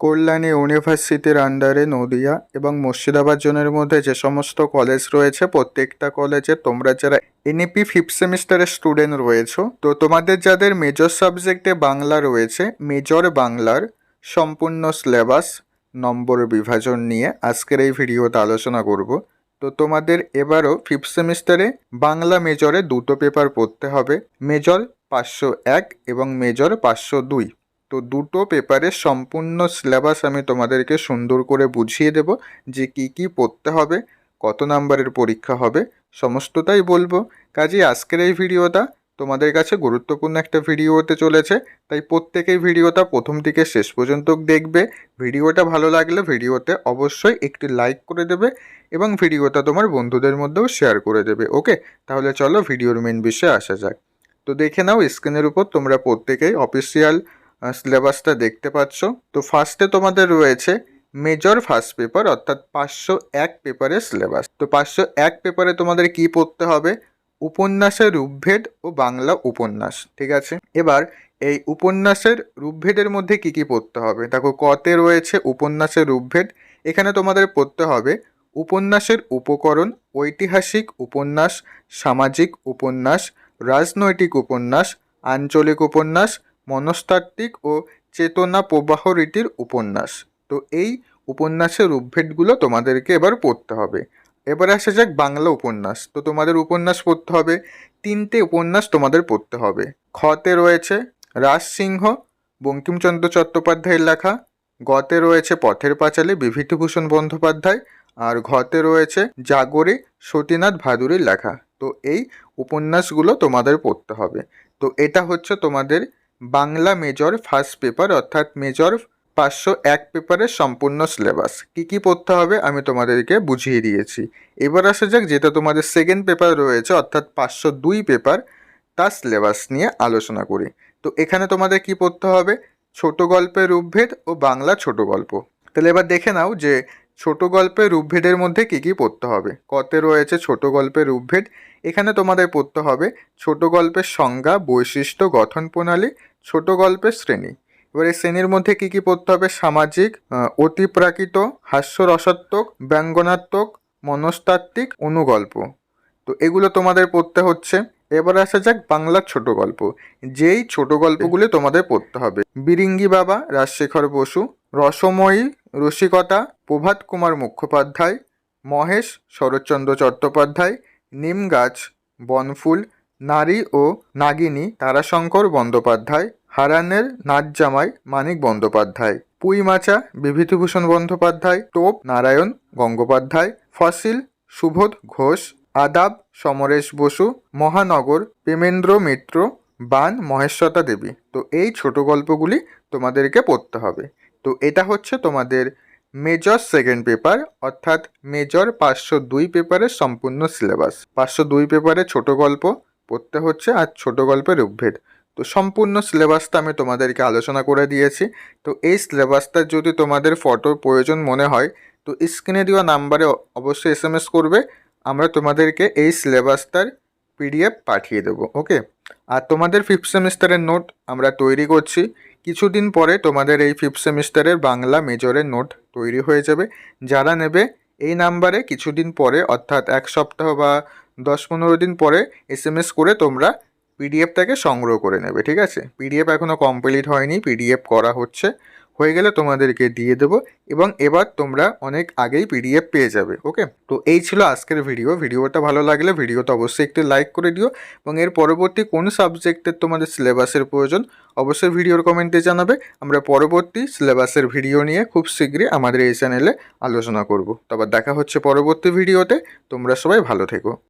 কল্যাণী ইউনিভার্সিটির আন্ডারে নদিয়া এবং মুর্শিদাবাদ জোনের মধ্যে যে সমস্ত কলেজ রয়েছে, প্রত্যেকটা কলেজে তোমরা যারা এনইপি ফিফথ সেমিস্টারের স্টুডেন্ট রয়েছো, তো তোমাদের যাদের মেজর সাবজেক্টে বাংলা রয়েছে মেজর বাংলার সম্পূর্ণ সিলেবাস নম্বর বিভাজন নিয়ে আজকের এই ভিডিওতে আলোচনা করব। তো তোমাদের এবারও ফিফথ সেমিস্টারে বাংলা মেজরে দুটো পেপার পড়তে হবে মেজর পাঁচশো এক এবং মেজর পাঁচশো দুই। তো দুটো পেপারের সম্পূর্ণ সিলেবাস আমি তোমাদেরকে সুন্দর করে বুঝিয়ে দেব যে কি কি পড়তে হবে, কত নাম্বারের পরীক্ষা হবে, সমস্তটাই বলব। কাজে আজকের এই ভিডিওটা তোমাদের কাছে গুরুত্বপূর্ণ একটা ভিডিও হতে চলেছে, তাই প্রত্যেকেই ভিডিওটা প্রথম থেকে শেষ পর্যন্ত দেখবে। ভিডিওটা ভালো লাগলে ভিডিওতে অবশ্যই একটি লাইক করে দেবে এবং ভিডিওটা তোমার বন্ধুদের মধ্যেও শেয়ার করে দেবে ওকে তাহলে চলো ভিডিওর মেন বিষয়ে আসা যাক। তো দেখে নাও স্ক্রিনের উপর তোমরা প্রত্যেকেই অফিসিয়াল সিলেবাসটা দেখতে পাচ্ছ। তো ফার্স্টে তোমাদের রয়েছে মেজর ফার্স্ট পেপার অর্থাৎ পাঁচশো এক পেপারের সিলেবাস তো পাঁচশো এক পেপারে তোমাদের কি পড়তে হবে? উপন্যাসের রূপভেদ ও বাংলা উপন্যাস, ঠিক আছে? এবার এই উপন্যাসের রূপভেদের মধ্যে কি কি পড়তে হবে? দেখো, কতে রয়েছে উপন্যাসের রূপভেদ। এখানে তোমাদের পড়তে হবে উপন্যাসের উপকরণ, ঐতিহাসিক উপন্যাস, সামাজিক উপন্যাস, রাজনৈতিক উপন্যাস, আঞ্চলিক উপন্যাস মনস্তাত্ত্বিক ও চেতনা প্রবাহ রীতির উপন্যাস। তো এই উপন্যাসের রূপভেদগুলো তোমাদেরকে এবার পড়তে হবে। এবার আসা যাক বাংলা উপন্যাস। তো তোমাদের উপন্যাস পড়তে হবে, তিনটে উপন্যাস তোমাদের পড়তে হবে। খতে রয়েছে রাজসিংহ বঙ্কিমচন্দ্র চট্টোপাধ্যায়ের লেখা গতে রয়েছে পথের পাঁচালী বিভূতিভূষণ বন্দ্যোপাধ্যায়, আর ঘতে রয়েছে জাগরে সতীনাথ ভাদুরীর লেখা। তো এই উপন্যাসগুলো তোমাদের পড়তে হবে। তো এটা হচ্ছে তোমাদের বাংলা মেজর ফার্স্ট পেপার অর্থাৎ মেজর পাঁচশো এক পেপারের সম্পূর্ণ সিলেবাস কী কী পড়তে হবে আমি তোমাদেরকে বুঝিয়ে দিয়েছি। এবার আসা যাক যেটা তোমাদের সেকেন্ড পেপার রয়েছে অর্থাৎ পাঁচশো দুই পেপার তার সিলেবাস নিয়ে আলোচনা করি। তো এখানে তোমাদের কি পড়তে হবে? ছোট গল্পের রূপভেদ ও বাংলা ছোট গল্প। তাহলে এবার দেখে নাও যে ছোট গল্পে রূপভেদের মধ্যে কী কী পড়তে হবে? কতে রয়েছে ছোট গল্পের রূপভেদ। এখানে তোমাদের পড়তে হবে ছোট গল্পের সংজ্ঞা, বৈশিষ্ট্য, গঠন প্রণালী, ছোট গল্পের শ্রেণি। এবার এই শ্রেণির মধ্যে কী কী পড়তে হবে? সামাজিক অতিপ্রাকৃত, হাস্যরসাত্মক, ব্যঙ্গনাত্মক, মনস্তাত্ত্বিক, অনুগল্প। তো এগুলো তোমাদের পড়তে হচ্ছে। এবার আসা যাক বাংলার ছোট গল্প। যেই ছোট গল্পগুলি তোমাদের পড়তে হবে। বিরিঙ্গি বাবা, রাজশেখর বসু রসময়ী, রসিকতা, প্রভাত কুমার মুখোপাধ্যায়, মহেশ শরৎচন্দ্র চট্টোপাধ্যায়, নিম গাছ, বনফুল, নারী ও নাগিনী তারাশঙ্কর বন্দ্যোপাধ্যায়, হারানের নাচ জামাই মানিক বন্দ্যোপাধ্যায় পুইমাচা বিভূতিভূষণ বন্দ্যোপাধ্যায়, টোপ নারায়ণ গঙ্গোপাধ্যায়, ফসিল সুবোধ ঘোষ, আদাব সমরেশ বসু, মহানগর প্রেমেন্দ্র মিত্র, বান মহেশ্বতা দেবী। তো এই ছোট গল্পগুলি তোমাদেরকে পড়তে হবে। তো এটা হচ্ছে তোমাদের মেজর সেকেন্ড পেপার অর্থাৎ মেজর পাঁচশো দুই পেপারের সম্পূর্ণ সিলেবাস পাঁচশো দুই পেপারে ছোট গল্প, পড়তে হচ্ছে আর ছোট গল্পের উদ্ভেদ। তো সম্পূর্ণ সিলেবাসটা আমি তোমাদেরকে আলোচনা করে দিয়েছি। তো এই সিলেবাসটার যদি তোমাদের ফটোর প্রয়োজন মনে হয়, তো স্ক্রিনে দেওয়া নাম্বারে অবশ্যই এস করবে। আমরা তোমাদেরকে এই সিলেবাসটার পিডিএফ পাঠিয়ে দেবো ওকে আর তোমাদের ফিফথ সেমিস্টারের নোট আমরা তৈরি করছি। কিছুদিন পরে তোমাদের এই ফিফথ সেমিস্টারের বাংলা মেজরের নোট তৈরি হয়ে যাবে। যারা নেবে এই নাম্বারে কিছুদিন পরে, অর্থাৎ এক সপ্তাহ বা দশ পনেরো দিন পরে এসএমএস করে তোমরা পিডিএফটাকে সংগ্রহ করে নেবে, ঠিক আছে? পিডিএফ এখনও কমপ্লিট হয়নি পিডিএফ করা হচ্ছে। হয়ে গেলে তোমাদেরকে দিয়ে দেবো এবং এবার তোমরা অনেক আগেই পিডিএফ পেয়ে যাবে ওকে তো এই ছিল আজকের ভিডিও ভিডিওটা ভালো লাগলে ভিডিওটা অবশ্যই একটি লাইক করে দিও এবং এর পরবর্তী কোন সাবজেক্টের তোমাদের সিলেবাসের প্রয়োজন অবশ্যই ভিডিওর কমেন্টে জানাবে। আমরা পরবর্তী সিলেবাসের ভিডিও নিয়ে খুব শীঘ্রই আমাদের এই চ্যানেলে আলোচনা করব। তবে দেখা হচ্ছে পরবর্তী ভিডিওতে তোমরা সবাই ভালো থেকো।